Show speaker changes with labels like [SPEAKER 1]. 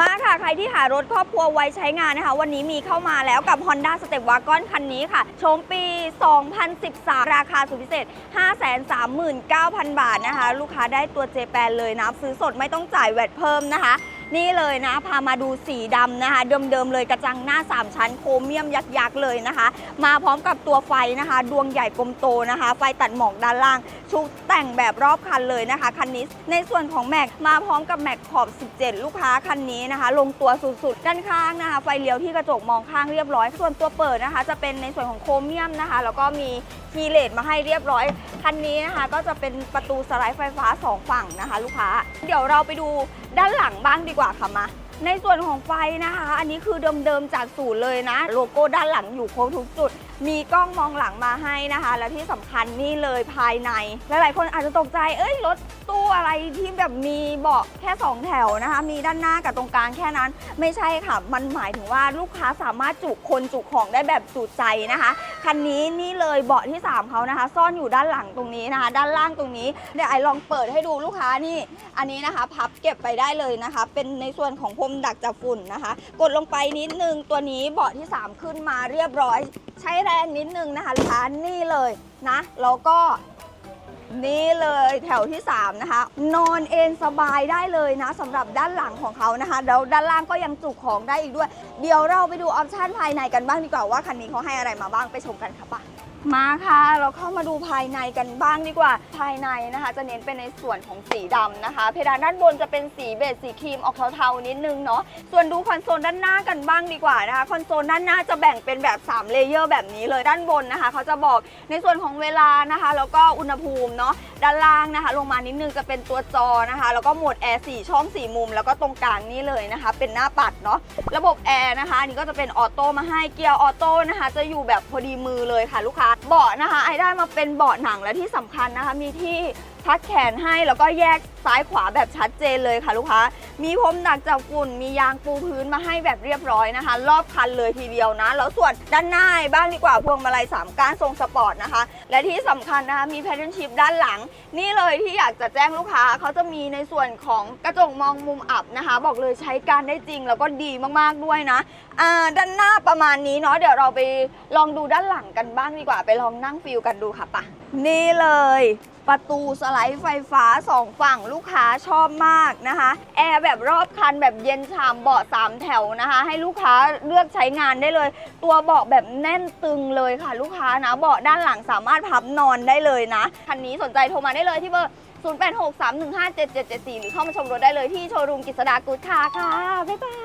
[SPEAKER 1] มาค่ะใครที่หารถครอบครัวไว้ใช้งานนะคะ วันนี้มีเข้ามาแล้วกับ Honda Step Wagon คันนี้ค่ะชมปี 2013 ราคาสุดพิเศษ 539,000 บาทนะคะ ลูกค้าได้ตัวเจแปนเลยนะ ซื้อสดไม่ต้องจ่ายแวดเพิ่มนะคะ นี่เลยนะ พามาดูสีดำนะคะ เดิมๆเลยกระจังหน้า 3 ชั้นโครเมียมยักษ์ๆเลยนะคะ มาพร้อมกับตัวไฟนะคะ ดวงใหญ่กลมโตนะคะ ไฟตัดหมอกด้านล่าง ชุดแต่งแบบรอบคันเลยนะคะ คันนี้ ในส่วนของแม็กมาพร้อมกับแม็กขอบ 17 ลูกค้าคันนี้นะคะ ลงตัวสุดๆ ด้านข้างนะคะ ไฟเลี้ยวที่กระจกมองข้างเรียบร้อย ส่วนตัวเปิดนะคะ จะเป็นในส่วนของโครเมียมนะคะ แล้วก็มีคีเลสมาให้เรียบร้อย คันนี้นะคะ ก็จะเป็นประตูสไลด์ไฟฟ้าสองฝั่งนะคะ ลูกค้า เดี๋ยวเราไปดู ด้านหลังบ้างดีกว่าค่ะมา ในส่วนของไฟนะคะ อันนี้คือเดิมๆจากศูนย์เลยนะ โลโก้ด้านหลังอยู่ครบทุกจุด มีกล้องมองหลังมาให้นะคะ และที่สำคัญนี่เลยภายใน หลายๆคนอาจจะตกใจ เอ้ยรถตู้อะไรที่แบบมีเบาะแค่ 2 แถวนะคะ มีด้านหน้ากับตรงกลางแค่นั้น ไม่ใช่ค่ะ มันหมายถึงว่าลูกค้าสามารถจุคนจุของได้แบบจุใจนะคะ คันนี้นี่เลยเบาะที่ 3เขานะคะ ซ่อนอยู่ด้านหลังตรงนี้นะคะ ด้านล่างตรงนี้เดี๋ยวไอลองเปิดให้ดูลูกค้านี่ อันนี้นะคะ พับเก็บไปได้เลยนะคะ เป็นในส่วนของพรมดักจับฝุ่นนะคะ กดลงไปนิดนึงตัวนี้เบาะที่ 3 ขึ้นมาเรียบร้อย ใช้แรงนิดนึงนะคะลูกค้านี่เลยนะแล้วก็ นี่เลยแถวที่ 3 นะคะ นอนเอนสบายได้เลยนะสำหรับด้านหลังของเขานะคะแล้วด้านล่างก็ยังจุของได้อีกด้วย เดี๋ยวเราไปดูออปชันภายในกันบ้างดีกว่าว่าคันนี้เขาให้อะไรมาบ้างไปชมกันค่ะป่ะ มาค่ะ เราเข้ามาดูภายในกันบ้างดีกว่า ภายในนะคะ จะเน้นเป็นในส่วนของสีดำนะคะ เพดานด้านบนจะเป็นสีเบจสีครีมออกเทาๆนิดนึงเนาะ ส่วนดูคอนโซลด้านหน้ากันบ้างดีกว่านะคะ คอนโซลด้านหน้าจะแบ่งเป็นแบบ 3 เลเยอร์แบบนี้เลยด้านบนนะคะ เขาจะบอกในส่วนของเวลานะคะ แล้วก็อุณหภูมิเนาะ ด้านล่างนะคะ ลงมานิดนึงจะเป็นตัวจอนะคะ แล้วก็โหมดแอร์4ช่อง 4 มุม แล้วก็ตรงกลางนี่เลยนะคะ เป็นหน้าปัดเนาะ ระบบแอร์นะคะ อันนี้ก็จะเป็นออโต้มาให้ เกียร์ออโต้นะคะ จะอยู่แบบพอดีมือเลยค่ะลูกค้าเบาะนะคะไอได้มาเป็นเบาะหนังและที่สำคัญนะคะมีที่ พักแขนให้แล้วก็แยกซ้ายขวาแบบชัดเจนเลยค่ะลูกค้า มีพรมดักจับฝุ่น มียางปูพื้นมาให้แบบเรียบร้อยนะคะ รอบคันเลยทีเดียวนะ แล้วส่วนด้านหน้าบ้างดีกว่าพวงมาลัย3ก้านทรงสปอร์ตนะคะ และที่สำคัญนะคะมีแพทเทิร์นชิพด้านหลัง นี่เลยที่อยากจะแจ้งลูกค้าเขาจะมีในส่วนของกระจกมองมุมอับนะคะ บอกเลยใช้การได้จริงแล้วก็ดีมากๆด้วยนะด้านหน้าประมาณนี้เนาะเดี๋ยวเราไปลองดูด้านหลังกันบ้างดีกว่าไปลองนั่งฟิลกันดูค่ะปะนี่เลยประตูสไลด์ไฟฟ้าสองฝั่งลูกค้าชอบมากนะคะ แอร์แบบรอบคันแบบเย็นฉ่ำเบาะสามแถวนะคะ ให้ลูกค้าเลือกใช้งานได้เลย ตัวเบาะแบบแน่นตึงเลยค่ะ ลูกค้านะเบาะด้านหลังสามารถพับนอนได้เลยนะ คันนี้สนใจโทรมาได้เลยที่เบอร์ 0863157774 หรือเข้ามาชมรถได้เลยที่โชว์รูมกิษดากูดคาร์ค่ะ บ๊ายบาย